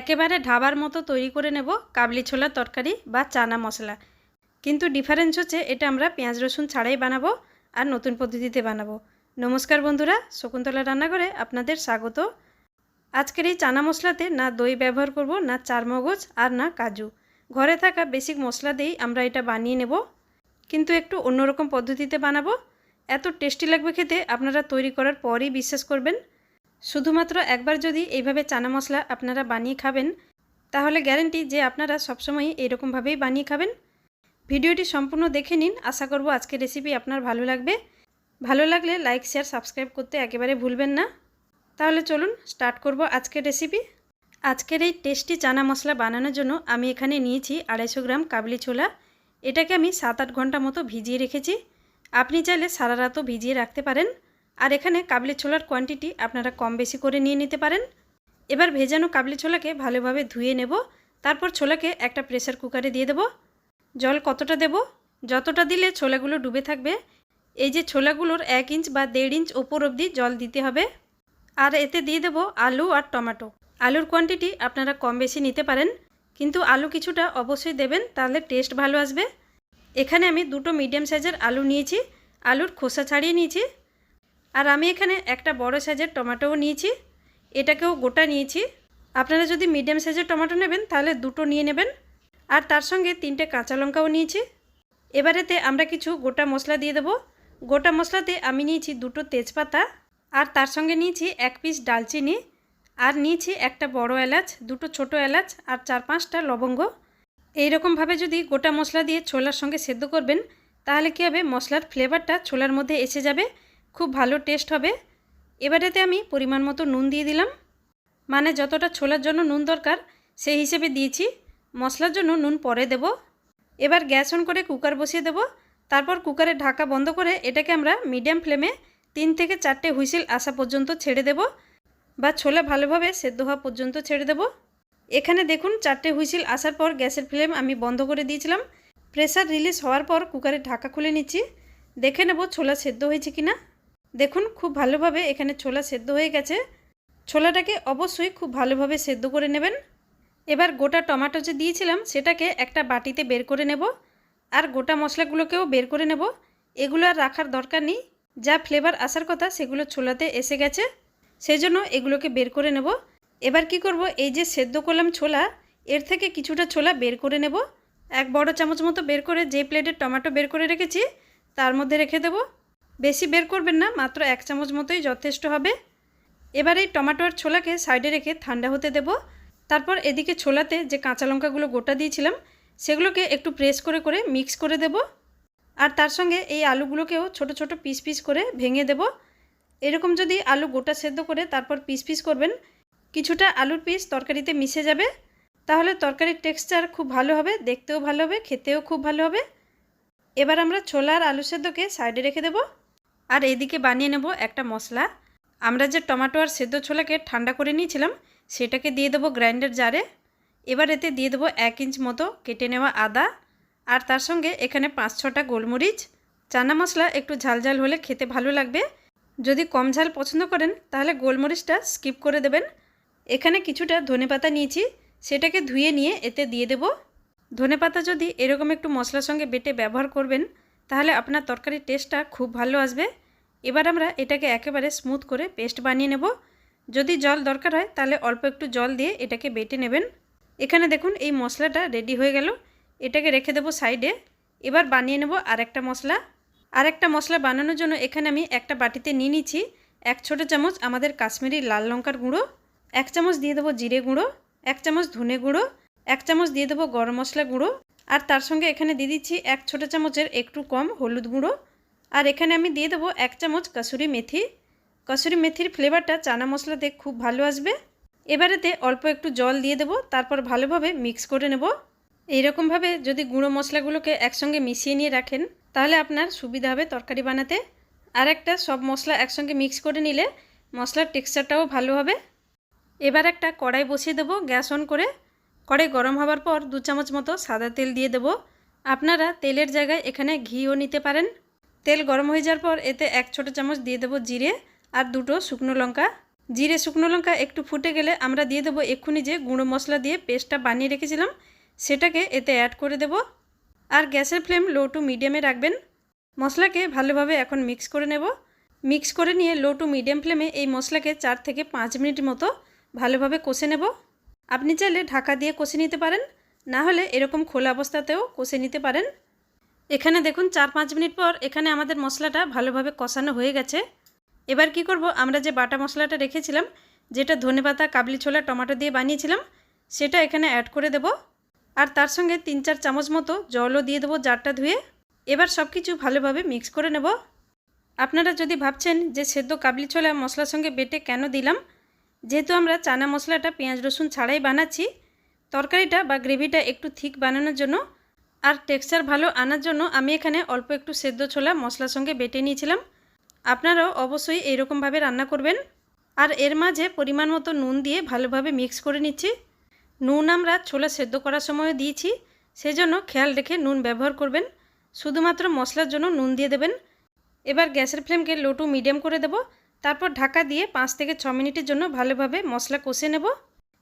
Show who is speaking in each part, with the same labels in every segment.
Speaker 1: একেবারে ঢাবার মতো তৈরি করে নেব কাবলি ছোলার তরকারি বা চানা মশলা। কিন্তু ডিফারেন্স হচ্ছে এটা আমরা পেঁয়াজ, রসুন ছাড়াই বানাবো আর নতুন পদ্ধতিতে বানাবো। নমস্কার বন্ধুরা, শকুন্তলা রান্নাঘরে আপনাদের স্বাগত। আজকের এই চানা মশলাতে না দই ব্যবহার করব, না চার মগজ আর না কাজু। ঘরে থাকা বেসিক মশলা দিয়েই আমরা এটা বানিয়ে নেব। কিন্তু একটু অন্যরকম পদ্ধতিতে বানাবো। এত টেস্টি লাগবে খেতে, আপনারা তৈরি করার পরই বিশ্বাস করবেন। শুধুমাত্র একবার যদি এইভাবে চানা মশলা আপনারা বানিয়ে খাবেন, তাহলে গ্যারেন্টি যে আপনারা সবসময়ই এরকমভাবেই বানিয়ে খাবেন। ভিডিওটি সম্পূর্ণ দেখে নিন। আশা করব আজকের রেসিপি আপনার ভালো লাগবে। ভালো লাগলে লাইক, শেয়ার, সাবস্ক্রাইব করতে একেবারে ভুলবেন না। তাহলে চলুন স্টার্ট করব আজকের রেসিপি। আজকের এই টেস্টি চানা মশলা বানানোর জন্য আমি এখানে নিয়েছি আড়াইশো গ্রাম কাবলি ছোলা। এটাকে আমি সাত আট ঘণ্টা মতো ভিজিয়ে রেখেছি। আপনি চাইলে সারা রাতও ভিজিয়ে রাখতে পারেন। আর এখানে কাবলি ছোলার কোয়ান্টিটি আপনারা কম বেশি করে নিয়ে নিতে পারেন। এবার ভেজানো কাবলি ছোলাকে ভালোভাবে ধুয়ে নেব, তারপর ছোলাকে একটা প্রেসার কুকারে দিয়ে দেব। জল কতটা দেব? যতটা দিলে ছোলাগুলো ডুবে থাকবে, এই যে ছোলাগুলোর এক ইঞ্চ বা দেড় ইঞ্চ ওপর অবধি জল দিতে হবে। আর এতে দিয়ে দেব আলু আর টমেটো। আলুর কোয়ান্টিটি আপনারা কম বেশি নিতে পারেন, কিন্তু আলু কিছুটা অবশ্যই দেবেন, তাহলে টেস্ট ভালো আসবে। এখানে আমি দুটো মিডিয়াম সাইজের আলু নিয়েছি, আলুর খোসা ছাড়িয়ে নিয়েছি। আর আমি এখানে একটা বড় সাইজের টমেটোও নিয়েছি, এটাকেও গোটা নিয়েছি। আপনারা যদি মিডিয়াম সাইজের টমেটো নেবেন, তাহলে দুটো নিয়ে নেবেন। আর তার সঙ্গে তিনটে কাঁচা লঙ্কাও নিয়েছি। এবারেতে আমরা কিছু গোটা মশলা দিয়ে দেবো। গোটা মশলাতে আমি নিয়েছি দুটো তেজপাতা, আর তার সঙ্গে নিয়েছি এক পিস ডালচিনি, আর নিয়েছি একটা বড় এলাচ, দুটো ছোট এলাচ, আর চার পাঁচটা লবঙ্গ। এইরকমভাবে যদি গোটা মশলা দিয়ে ছোলার সঙ্গে সেদ্ধ করবেন, তাহলে কী হবে? মশলার ফ্লেভারটা ছোলার মধ্যে এসে যাবে। খুব ভালো টেস্ট হবে। এবারেতে আমি পরিমাণ মতো নুন দিয়ে দিলাম। মানে যতটা ছোলার জন্য নুন দরকার, সেই হিসেবে দিয়েছি। মশলার জন্য নুন পরে দেব। এবার গ্যাস অন করে কুকার বসিয়ে দেব। তারপর কুকারের ঢাকা বন্ধ করে এটাকে আমরা মিডিয়াম ফ্লেমে তিন থেকে চারটে হুইসেল আসা পর্যন্ত ছেড়ে দেব বা ছোলা ভালোভাবে সেদ্ধ হওয়া পর্যন্ত ছেড়ে দেব। এখানে দেখুন, চারটে হুইসেল আসার পর গ্যাসের ফ্লেম আমি বন্ধ করে দিয়েছিলাম। প্রেসার রিলিজ হওয়ার পর কুকারের ঢাকা খুলে নিচ্ছি। দেখে নেব ছোলা সেদ্ধ হয়েছে কিনা। দেখুন, খুব ভালোভাবে এখানে ছোলা সেদ্ধ হয়ে গেছে। ছোলাটাকে অবশ্যই খুব ভালোভাবে সেদ্ধ করে নেবেন। এবার গোটা টমেটো যে দিয়েছিলাম, সেটাকে একটা বাটিতে বের করে নেব আর গোটা মশলাগুলোকেও বের করে নেব। এগুলো আর রাখার দরকার নেই। যা ফ্লেভার আসার কথা, সেগুলো ছোলাতে এসে গেছে। সেই জন্য এগুলোকে বের করে নেব। এবার কি করব, এই যে সেদ্ধ করলাম ছোলা, এর থেকে কিছুটা ছোলা বের করে নেব। এক বড় চামচ মতো বের করে যে প্লেটের টমেটো বের করে রেখেছি, তার মধ্যে রেখে দেব। বেশি বের করবেন না, মাত্র এক চামচ মতোই যথেষ্ট হবে। এবার এই টমেটো আর ছোলাকে সাইডে রেখে ঠান্ডা হতে দেব। তারপর এদিকে ছোলাতে যে কাঁচা লঙ্কাগুলো গোটা দিয়েছিলাম, সেগুলোকে একটু প্রেস করে করে মিক্স করে দেব। আর তার সঙ্গে এই আলুগুলোকেও ছোট ছোট পিস পিস করে ভেঙে দেব। এরকম যদি আলু গোটা সেদ্ধ করে তারপর পিস পিস করবেন, কিছুটা আলুর পিস তরকারিতে মিশে যাবে। তাহলে তরকারির টেক্সচার খুব ভালো হবে, দেখতেও ভালো হবে, খেতেও খুব ভালো হবে। এবার আমরা ছোলা আর আলু সেদ্ধকে সাইডে রেখে দেব। আর এদিকে বানিয়ে নেব একটা মশলা। আমরা যে টমেটো আর সেদ্ধ ছোলাকে ঠান্ডা করে নিয়েছিলাম, সেটাকে দিয়ে দেবো গ্রাইন্ডার জারে। এবার এতে দিয়ে দেবো এক ইঞ্চ মতো কেটে নেওয়া আদা। আর তার সঙ্গে এখানে পাঁচ ছটা গোলমরিচ। চানা মশলা একটু ঝাল ঝাল হলে খেতে ভালো লাগবে। যদি কম ঝাল পছন্দ করেন, তাহলে গোলমরিচটা স্কিপ করে দেবেন। এখানে কিছুটা ধনেপাতা নিয়েছি, সেটাকে ধুয়ে নিয়ে এতে দিয়ে দেব। ধনেপাতা যদি এরকম একটু মশলার সঙ্গে বেটে ব্যবহার করবেন, তাহলে আপনার তরকারির টেস্টটা খুব ভালো আসবে। এবার আমরা এটাকে একেবারে স্মুথ করে পেস্ট বানিয়ে নেব। যদি জল দরকার হয়, তাহলে অল্প একটু জল দিয়ে এটাকে বেটে নেবেন। এখানে দেখুন, এই মশলাটা রেডি হয়ে গেল। এটাকে রেখে দেবো সাইডে এবার বানিয়ে নেব আরেকটা মশলা। আরেকটা মশলা বানানোর জন্য এখানে আমি একটা বাটিতে নিয়ে নিচ্ছি। এক ছোটো চামচ আমাদের কাশ্মীরি লাল লঙ্কার গুঁড়ো। এক চামচ দিয়ে দেবো জিরে গুঁড়ো। এক চামচ ধনে গুঁড়ো। এক চামচ দিয়ে দেবো গরম মশলা গুঁড়ো। আর তার সঙ্গে এখানে দিয়ে দিচ্ছি এক ছোটো চামচের একটু কম হলুদ গুঁড়ো। আর এখানে আমি দিয়ে দেবো এক চামচ কাসুরি মেথি। কসুরি মেথির ফ্লেভারটা চানা মশলাতে খুব ভালো আসবে। এবারেতে অল্প একটু জল দিয়ে দেবো, তারপর ভালোভাবে মিক্স করে নেব। এইরকমভাবে যদি গুঁড়ো মশলাগুলোকে একসঙ্গে মিশিয়ে নিয়ে রাখেন, তাহলে আপনার সুবিধা হবে তরকারি বানাতে। আর একটা সব মশলা একসঙ্গে মিক্স করে নিলে মশলার টেক্সচারটাও ভালো হবে। এবার একটা কড়াই বসিয়ে দেবো গ্যাস অন করে। কড়াই গরম হওয়ার পর দু চামচ মতো সাদা তেল দিয়ে দেবো। আপনারা তেলের জায়গায় এখানে ঘিও নিতে পারেন। তেল গরম হয়ে যাওয়ার পর এতে এক ছোটো চামচ দিয়ে দেবো জিরে আর দুটো শুকনো লঙ্কা। জিরে, শুকনো লঙ্কা একটু ফুটে গেলে আমরা দিয়ে দেবো এক্ষুনি যে গুঁড়ো মশলা দিয়ে পেস্টটা বানিয়ে রেখেছিলাম, সেটাকে এতে অ্যাড করে দেব। আর গ্যাসের ফ্লেম লো টু মিডিয়ামে রাখবেন। মশলাকে ভালোভাবে এখন মিক্স করে নেব। মিক্স করে নিয়ে লো টু মিডিয়াম ফ্লেমে এই মশলাকে চার থেকে পাঁচ মিনিট মতো ভালোভাবে কষে নেব। আপনি চাইলে ঢাকা দিয়ে কষে নিতে পারেন, না হলে এরকম খোলা অবস্থাতেও কষে নিতে পারেন। এখানে দেখুন, চার পাঁচ মিনিট পর এখানে আমাদের মশলাটা ভালোভাবে কষানো হয়ে গেছে। এবার কি করব, আমরা যে বাটা মশলাটা রেখেছিলাম, যেটা ধনেপাতা, কাবলি ছোলা, টমেটো দিয়ে বানিয়েছিলাম, সেটা এখানে অ্যাড করে দেব। আর তার সঙ্গে তিন চার চামচ মতো জলও দিয়ে দেবো জারটা ধুয়ে। এবার সব কিছু ভালোভাবে মিক্স করে নেব। আপনারা যদি ভাবছেন যে সেদ্ধ কাবলি ছোলা মশলার সঙ্গে বেটে কেন দিলাম, যেহেতু আমরা চানা মশলাটা পেঁয়াজ রসুন ছাড়াই বানাচ্ছি, তরকারিটা বা গ্রেভিটা একটু থিক বানানোর জন্য আর টেক্সচার ভালো আনার জন্য আমি এখানে অল্প একটু সেদ্ধ ছোলা মশলার সঙ্গে বেটে নিয়েছিলাম। আপনারাও অবশ্যই এইরকমভাবে রান্না করবেন। আর এর মাঝে পরিমাণ মতো নুন দিয়ে ভালোভাবে মিক্স করে নিচ্ছি। নুন আমরা ছোলা সেদ্ধ করার সময় দিয়েছি, সেজন্য খেয়াল রেখে নুন ব্যবহার করবেন। শুধুমাত্র মশলার জন্য নুন দিয়ে দেবেন। এবার গ্যাসের ফ্লেমকে লো টু মিডিয়াম করে দেব। তারপর ঢাকা দিয়ে পাঁচ থেকে ছ মিনিটের জন্য ভালোভাবে মশলা কষে নেব।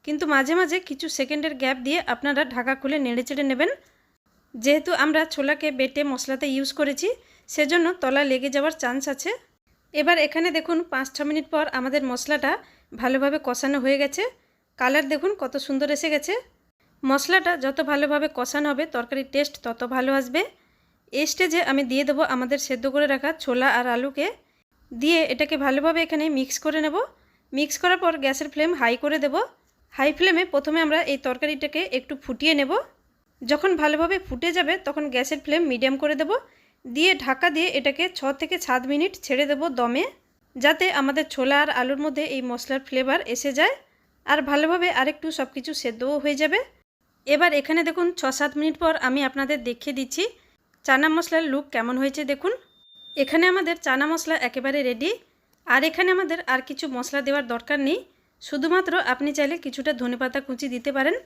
Speaker 1: কিন্তু মাঝে মাঝে কিছু সেকেন্ডের গ্যাপ দিয়ে আপনারা ঢাকা খুলে নেড়ে চেড়ে নেবেন। যেহেতু আমরা ছোলাকে বেটে মশলাতে ইউজ করেছি, সেজন্য তলা লেগে যাওয়ার চান্স আছে। এবার এখানে দেখুন পাঁচ ছ মিনিট পর আমাদের মশলাটা ভালোভাবে কষানো হয়ে গেছে। কালার দেখুন, কত সুন্দর এসে গেছে। মশলাটা যত ভালোভাবে কষানো হবে, তরকারির টেস্ট তত ভালো আসবে। এই স্টেজে আমি দিয়ে দেবো আমাদের সেদ্ধ করে রাখা ছোলা আর আলুকে। দিয়ে এটাকে ভালোভাবে এখানে মিক্স করে নেব। মিক্স করার পর গ্যাসের ফ্লেম হাই করে দেব। হাই ফ্লেমে প্রথমে আমরা এই তরকারিটাকে একটু ফুটিয়ে নেব। যখন ভালোভাবে ফুটে যাবে, তখন গ্যাসের ফ্লেম মিডিয়াম করে দেব। দিয়ে ঢাকা দিয়ে এটাকে ছ থেকে সাত মিনিট ছেড়ে দেব দমে, যাতে আমাদের ছোলা আর আলুর মধ্যে এই মশলার ফ্লেভার এসে যায়। আর ভালোভাবে আরেকটু সব কিছু সেদ্ধও হয়ে যাবে। এবার এখানে দেখুন, ছ সাত মিনিট পর আমি আপনাদের দেখিয়ে দিচ্ছি চানা মশলার লুক কেমন হয়েছে, দেখুন। এখানে আমাদের চানা মশলা একেবারে রেডি আর এখানে আমাদের আর কিছু মশলা দেওয়ার দরকার নেই। শুধুমাত্র আপনি চাইলে কিছুটা ধনেপাতা কুচি দিতে পারেন।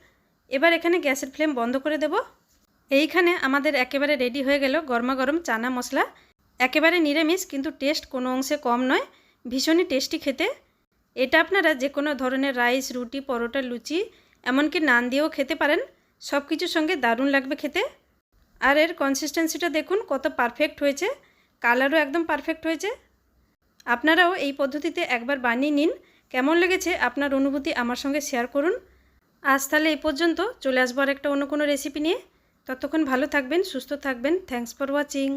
Speaker 1: এবার এখানে গ্যাসের ফ্লেম বন্ধ করে দেব। এইখানে আমাদের একেবারে রেডি হয়ে গেল গরমা গরম চানা মশলা। একেবারে নিরামিষ, কিন্তু টেস্ট কোনো অংশে কম নয়। ভীষণই টেস্টি খেতে। এটা আপনারা যে কোনো ধরনের রাইস, রুটি, পরোটা, লুচি, এমনকি নান দিয়েও খেতে পারেন। সব কিছুর সঙ্গে দারুণ লাগবে খেতে। আর এর কনসিস্টেন্সিটা দেখুন, কত পারফেক্ট হয়েছে। কালারও একদম পারফেক্ট হয়েছে। আপনারাও এই পদ্ধতিতে একবার বানিয়ে নিন। কেমন লেগেছে আপনার অনুভূতি আমার সঙ্গে শেয়ার করুন। আজ তাহলে এই পর্যন্ত। চলে আসব আর একটা অন্য কোনো রেসিপি নিয়ে। ততক্ষণ ভালো থাকবেন, সুস্থ থাকবেন। Thanks for watching